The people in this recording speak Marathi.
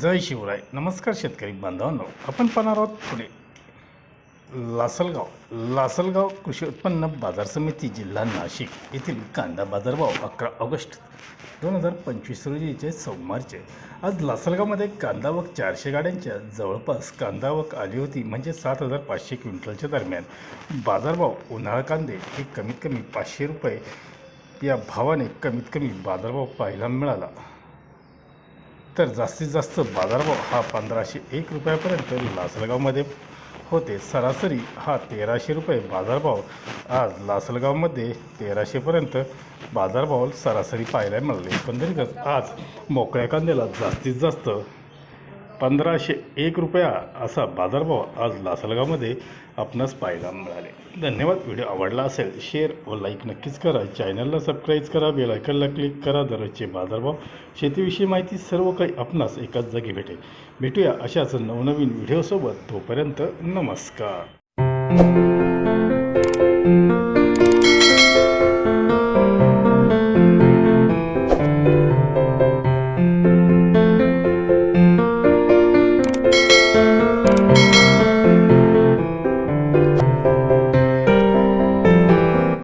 जय शिवराय. नमस्कार शेतकरी बांधवांनो. आपण पाहणार आहोत पुणे लासलगाव. लासलगाव कृषी उत्पन्न बाजार समिती जिल्हा नाशिक येथील कांदा बाजारभाव अकरा ऑगस्ट दोन हजार पंचवीस रोजीचे सोमवारचे आज लासलगावमध्ये कांदावक चारशे गाड्यांच्या जवळपास कांदावक आली होती म्हणजे सात हजार पाचशे क्विंटलच्या दरम्यान. बाजारभाव उन्हाळा कांदे हे कमीत कमी पाचशे रुपये या भावाने कमीत कमी बाजारभाव पाहायला मिळाला. तर जास्तीत जास्त बाजारभाव हा पंधराशे एक रुपयापर्यंत लासलगावमध्ये होते. सरासरी हा तेराशे रुपये बाजारभाव. आज लासलगावमध्ये तेराशेपर्यंत बाजारभाव सरासरी पाहायला मिळाले. एकंदरीतच आज मोकळ्या कांद्याला जास्तीत जास्त पंधराशे एक रुपया असा बाजारभाव आज लासलगावमध्ये आपणास पाहायला मिळाले. धन्यवाद. व्हिडिओ आवडला असेल शेअर व लाईक नक्कीच करा. चॅनलला सबस्क्राईब करा बेल आयकनला क्लिक करा. दररोजचे बाजारभाव शेतीविषयी माहिती सर्व काही आपणास एकाच जागी भेटेल. भेटूया अशाच नवनवीन व्हिडिओसोबत. तोपर्यंत नमस्कार.